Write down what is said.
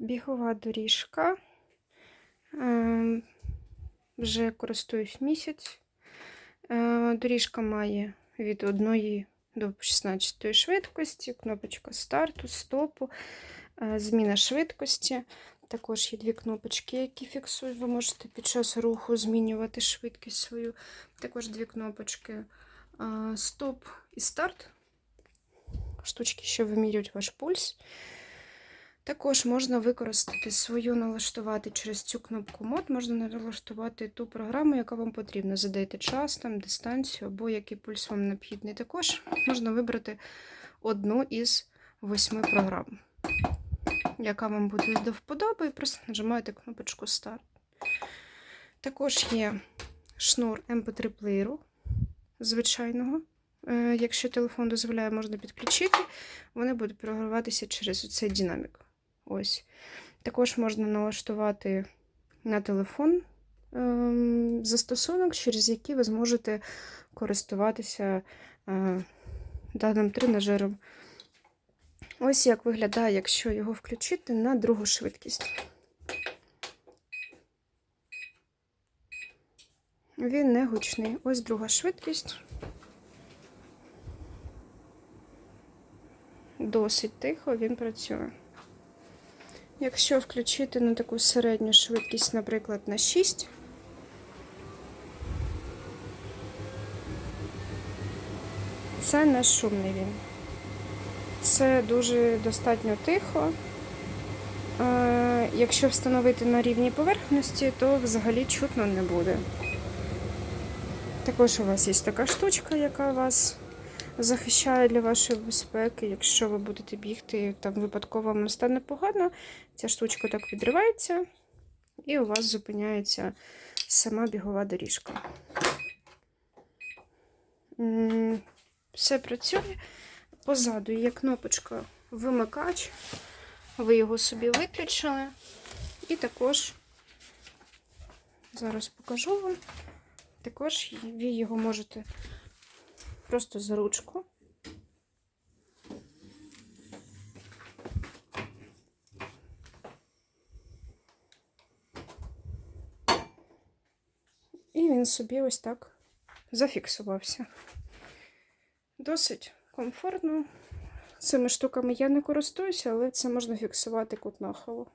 бігова доріжка. Ем, Вже користуюсь місяць. Е, Доріжка має від 1 до 16 швидкості, кнопочка старту, стопу, е, зміна швидкості. Також є дві кнопочки, які фіксують. Ви можете під час руху змінювати швидкість свою. Також дві кнопочки е, стоп і старт. Штучки, що вимірюють ваш пульс. Також можна використати свою налаштувати через цю кнопку мод, можна налаштувати ту програму, яка вам потрібна. Задайте час, там, дистанцію або який пульс вам необхідний. Також можна вибрати одну із восьми програм, яка вам буде до вподоби, і просто нажимаєте кнопочку Старт. Також є шнур MP3 плеєру звичайного. Е, Якщо телефон дозволяє, можна підключити, вони будуть програватися через цей динамік. Ось. Також можна налаштувати на телефон ем, застосунок, через який ви зможете користуватися е, даним тренажером. Ось як виглядає, якщо його включити на другу швидкість. Він не гучний. Ось друга швидкість. Досить тихо він працює. Якщо включити на таку середню швидкість, наприклад, на 6, це не шумний він. Це дуже достатньо тихо. Е, Якщо встановити на рівні поверхності, то взагалі чутно не буде. Також у вас є така штучка, яка вас захищає для вашої безпеки. Якщо ви будете бігти, там випадково вам стане погано, ця штучка так відривається, і у вас зупиняється сама бігова доріжка. Все працює. Позаду є кнопочка вимикач. Ви його собі виключили. І також, зараз покажу вам, також ви його можете просто за ручку. І він собі ось так зафіксувався. Досить комфортно. Цими штуками я не користуюся, але це можна фіксувати кут нахилу.